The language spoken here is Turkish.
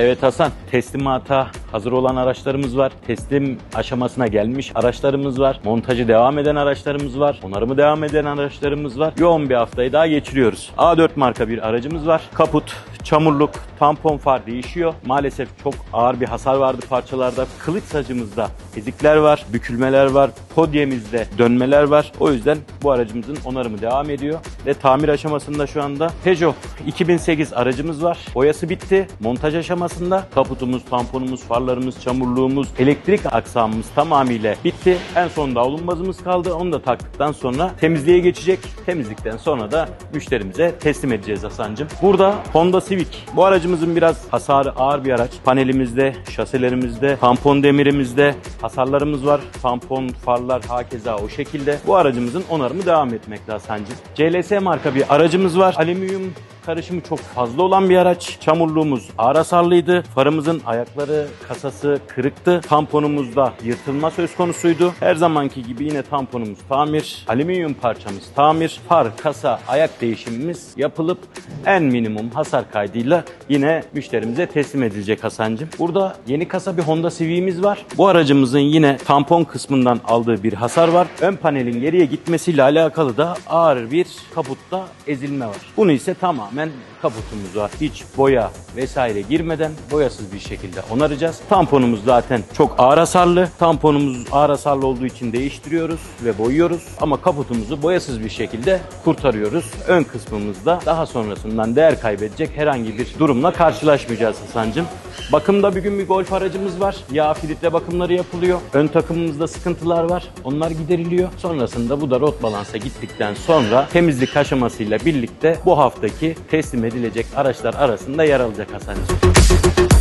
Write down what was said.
Evet Hasan, teslimata hazır olan araçlarımız var. Teslim aşamasına gelmiş araçlarımız var. Montajı devam eden araçlarımız var. Onarımı devam eden araçlarımız var. Yoğun bir haftayı daha geçiriyoruz. A4 marka bir aracımız var. Kaput, çamurluk, tampon far değişiyor. Maalesef çok ağır bir hasar vardı parçalarda. Kılıç sacımızda ezikler var, bükülmeler var, podyemizde dönmeler var. O yüzden bu aracımızın onarımı devam ediyor. Ve tamir aşamasında şu anda Peugeot 2008 aracımız var. Boyası bitti. Montaj aşamasında kaputumuz, tamponumuz, farlarımız, çamurluğumuz, elektrik aksamımız tamamıyla bitti. En son davlumbazımız kaldı. Onu da taktıktan sonra temizliğe geçecek. Temizlikten sonra da müşterimize teslim edeceğiz Hasan'cığım. Burada Honda Civic. Bu aracımızın biraz hasarı ağır bir araç. Panelimizde, şaselerimizde, tampon demirimizde hasarlarımız var. Tampon, farlar hakeza o şekilde. Bu aracımızın onarımı devam etmekte Hasan'cığım. CLS marka bir aracımız var. Alüminyum karışımı çok fazla olan bir araç. Çamurluğumuz ağır hasarlıydı. Farımızın ayakları, kasası kırıktı. Tamponumuzda yırtılma söz konusuydu. Her zamanki gibi yine tamponumuz tamir. Alüminyum parçamız tamir. Far, kasa, ayak değişimimiz yapılıp en minimum hasar kaydıyla yine müşterimize teslim edilecek Hasan'cığım. Burada yeni kasa bir Honda Civic'imiz var. Bu aracımızın yine tampon kısmından aldığı bir hasar var. Ön panelin geriye gitmesiyle alakalı da ağır bir kaputta ezilme var. Bunu ise tamamen kaputumuza hiç boya vesaire girmeden boyasız bir şekilde onaracağız. Tamponumuz zaten çok ağır hasarlı. Tamponumuz ağır hasarlı olduğu için değiştiriyoruz ve boyuyoruz. Ama kaputumuzu boyasız bir şekilde kurtarıyoruz. Ön kısmımızda daha sonrasından değer kaybedecek herhangi bir durumla karşılaşmayacağız Hasan'cığım. Bakımda bir gün bir golf aracımız var. Yağ filtre bakımları yapılıyor. Ön takımımızda sıkıntılar var. Onlar gideriliyor. Sonrasında bu da rot balansa gittikten sonra temizlik aşamasıyla birlikte bu haftaki teslim edilecek araçlar arasında yer alacak Hasan'cığım.